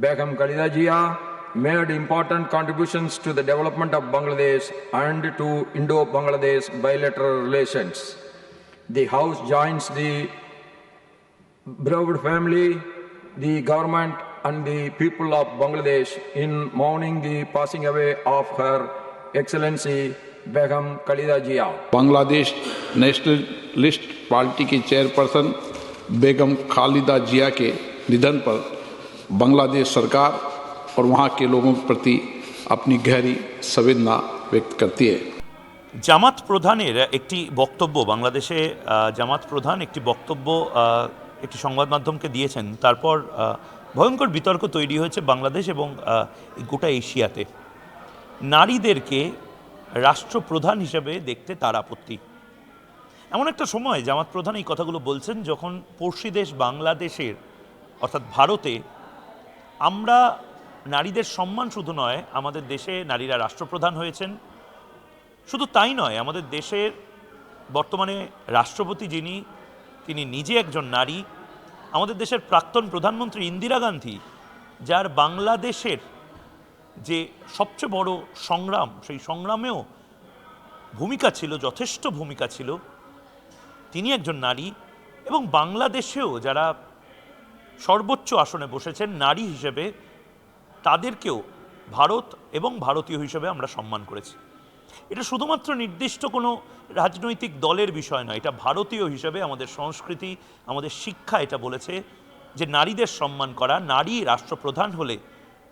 Begum Khalida Jia made important contributions to the development of Bangladesh and to Indo-Bangladesh bilateral relations. The House joins the beloved family, the government and the people of Bangladesh in mourning the passing away of Her Excellency Begum Khalida Jia. Bangladesh nationalist party की chairperson Begum Khalida Zia के निधन पर बांग्लादेश सरकार और वहाँ के लोगों के प्रति अपनी गहरी संवेदना व्यक्त करती है জামাত প্রধানের একটি বক্তব্য বাংলাদেশে আহ, জামাত প্রধান একটি বক্তব্য আহ, একটি সংবাদ মাধ্যমকে দিয়েছেন তারপর আহ, ভয়ঙ্কর বিতর্ক তৈরি হয়েছে বাংলাদেশ এবং আহ, এই গোটা এশিয়াতে নারীদেরকে রাষ্ট্রপ্রধান হিসেবে দেখতে তার আপত্তি এমন একটা সময় জামাত প্রধান এই কথাগুলো বলছেন যখন পড়শি দেশ বাংলাদেশের অর্থাৎ ভারতে আমরা নারীদের সম্মান শুধু নয়, আমাদের দেশে নারীরা রাষ্ট্রপ্রধান হয়েছেন। শুধু তাই নয়, আমাদের দেশের বর্তমানে রাষ্ট্রপতি যিনি, তিনি নিজে একজন নারী। আমাদের দেশের প্রাক্তন প্রধানমন্ত্রী ইন্দিরা গান্ধী, যার বাংলাদেশের যে সবচেয়ে বড় সংগ্রাম, সেই সংগ্রামেও ভূমিকা ছিল, যথেষ্ট ভূমিকা ছিল, তিনি একজন নারী এবং বাংলাদেশেও যারা সর্বোচ্চ আসনে বসেছেন নারী হিসেবে তাদেরকেও ভারত এবং ভারতীয় হিসেবে আমরা সম্মান করেছি। এটা শুধুমাত্র নির্দিষ্ট কোনো রাজনৈতিক দলের বিষয় নয়, এটা ভারতীয় হিসেবে আমাদের সংস্কৃতি, আমাদের শিক্ষা এটা বলেছে যে নারীদের সম্মান করা, নারী রাষ্ট্রপ্রধান হলে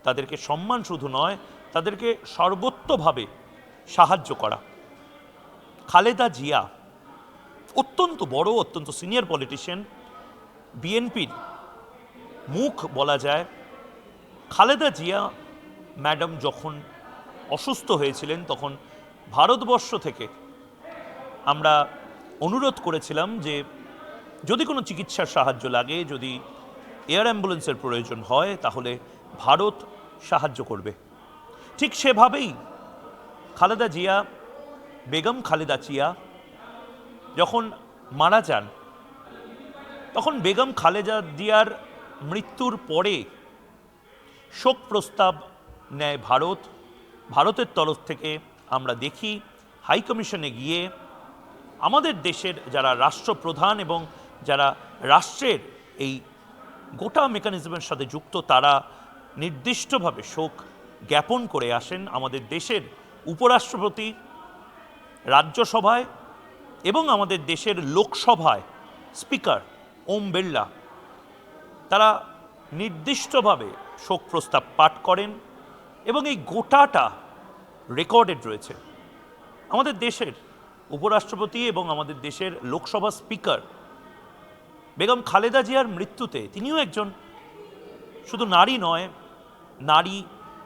তাদেরকে সম্মান শুধু নয়, তাদেরকে সর্বোত্তভাবে সাহায্য করা। খালেদা জিয়া, অত্যন্ত বড়, অত্যন্ত সিনিয়র পলিটিশিয়ান, বিএনপির মুখ বলা যায়, খালেদা জিয়া ম্যাডাম যখন অসুস্থ হয়েছিলেন, তখন ভারতবর্ষ থেকে আমরা অনুরোধ করেছিলাম যে, যদি কোনো চিকিৎসার সাহায্য লাগে, যদি এয়ার অ্যাম্বুলেন্সের প্রয়োজন হয়, তাহলে ভারত সাহায্য করবে। ঠিক সেভাবেই খালেদা জিয়া, বেগম খালেদা জিয়া যখন মারা যান, তখন বেগম খালেদা জিয়ার মৃত্যুর পরে শোক প্রস্তাব নেয় ভারত। ভারতের তরফ থেকে আমরা দেখি হাই কমিশনে গিয়ে আমাদের দেশের যারা রাষ্ট্রপ্রধান এবং যারা রাষ্ট্রের এই গোটা মেকানিজমের সাথে যুক্ত, তারা নির্দিষ্টভাবে শোক জ্ঞাপন করে আসেন আমাদের দেশের উপরাষ্ট্রপতি রাজ্যসভায় এবং আমাদের দেশের লোকসভায় স্পিকার ওম বিড়লা। তারা নির্দিষ্টভাবে শোক প্রস্তাব পাঠ করেন এবং এই গোটাটা রেকর্ডেড রয়েছে। আমাদের দেশের উপরাষ্ট্রপতি এবং আমাদের দেশের লোকসভা স্পিকার বেগম খালেদা জিয়ার মৃত্যুতে তিনিও একজন শুধু নারী নয়, নারী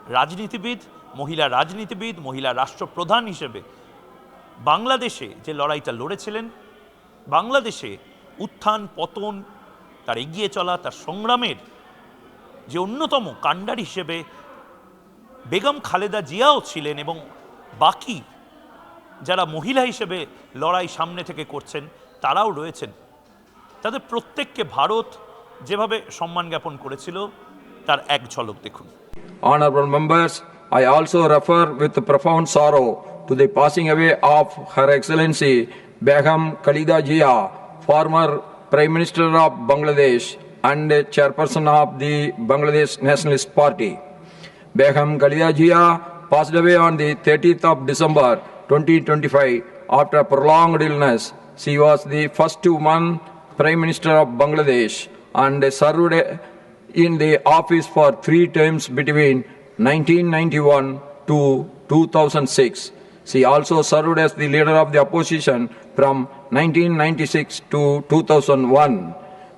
রাজনীতিবিদ, মহিলা রাজনীতিবিদ, মহিলা রাষ্ট্রপ্রধান হিসেবে বাংলাদেশে যে লড়াইটা লড়েছিলেন, বাংলাদেশে উত্থান, পতন তার এগিয়ে চলা তার সংগ্রামের যে অন্যতম কাণ্ডার হিসেবে বেগম খালেদা জিয়াও ছিলেন এবং বাকি যারা মহিলা হিসেবে লড়াই সামনে থেকে করছেন তারাও রয়েছেন। তাদের প্রত্যেককে ভারত যেভাবে সম্মান জ্ঞাপন করেছিল তার এক ঝলক দেখুন। Honorable members, I also refer with profound sorrow to the passing away of Her Excellency Begum Khalida Jia, former Prime Minister of Bangladesh and chairperson of the Bangladesh Nationalist Party. Begum Khalida Jia passed away on the 30th of December 2025 after a prolonged illness. She was the first woman Prime Minister of Bangladesh and served in the office for three terms between 1991 to 2006. She also served as the leader of the opposition from 1996 to 2001.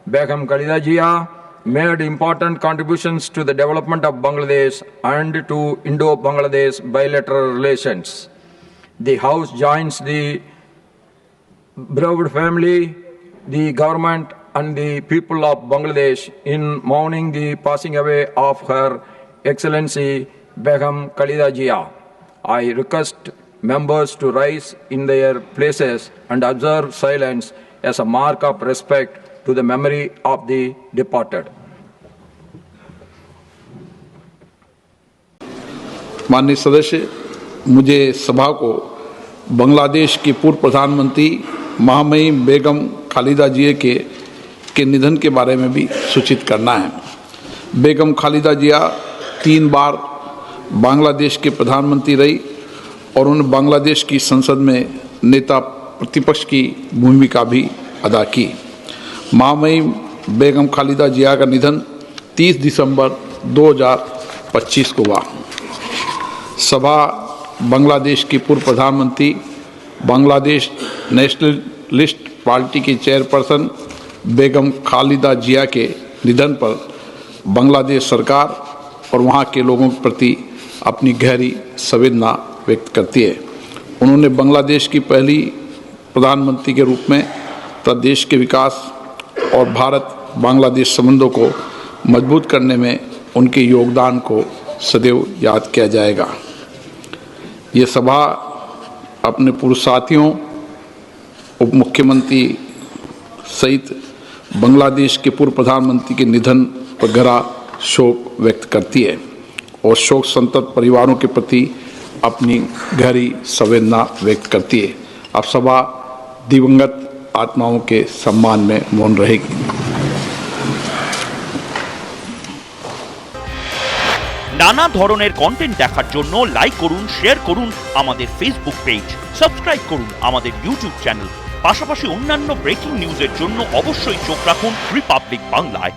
Begum Khalida made important contributions to the development of Bangladesh and to Indo-Bangladesh bilateral relations. The House joins the beloved family, the government and the people of Bangladesh in mourning the passing away of Her Excellency Begum Khalida. I request members to rise in their places and observe silence as a mark of respect to the memory of the departed. माननीय सदस्य, मुझे सभा को बांग्लादेश की पूर्व प्रधानमंत्री महामहिम बेगम खालिदा जिया के के निधन के बारे में भी सूचित करना है बेगम खालिदा जिया तीन बार बांग्लादेश के प्रधानमंत्री रही और उन्होंने बांग्लादेश की संसद में नेता प्रतिपक्ष की भूमिका भी अदा की। महामहिम बेगम खालिदा जिया का निधन 30 दिसंबर 2025 को हुआ। सभा बांग्लादेश की पूर्व प्रधानमंत्री, बांग्लादेश नेशनलिस्ट पार्टी की चेयरपर्सन बेगम खालिदा जिया के निधन पर बांग्लादेश सरकार और वहाँ के लोगों के प्रति अपनी गहरी संवेदना व्यक्त करती है। उन्होंने बांग्लादेश की पहली प्रधानमंत्री के रूप में प्रदेश के विकास और भारत बांग्लादेश संबंधों को मज़बूत करने में उनके योगदान को सदैव याद किया जाएगा। ये सभा अपने पूर्व साथियों उप मुख्यमंत्री सहित बांग्लादेश के पूर्व प्रधानमंत्री के निधन पर गहरा शोक व्यक्त करती है और शोक संतप्त परिवारों के प्रति अपनी गहरी संवेदना व्यक्त करती है अब सभा दिवंगत आत्माओं के सम्मान में मौन रहेगी নানা ধরনের কন্টেন্ট দেখার জন্য লাইক করুন শেয়ার করুন আমাদের ফেসবুক পেজ সাবস্ক্রাইব করুন আমাদের ইউটিউব চ্যানেল পাশাপাশি অন্যান্য ব্রেকিং নিউজের জন্য অবশ্যই চোখ রাখুন রিপাবলিক বাংলায়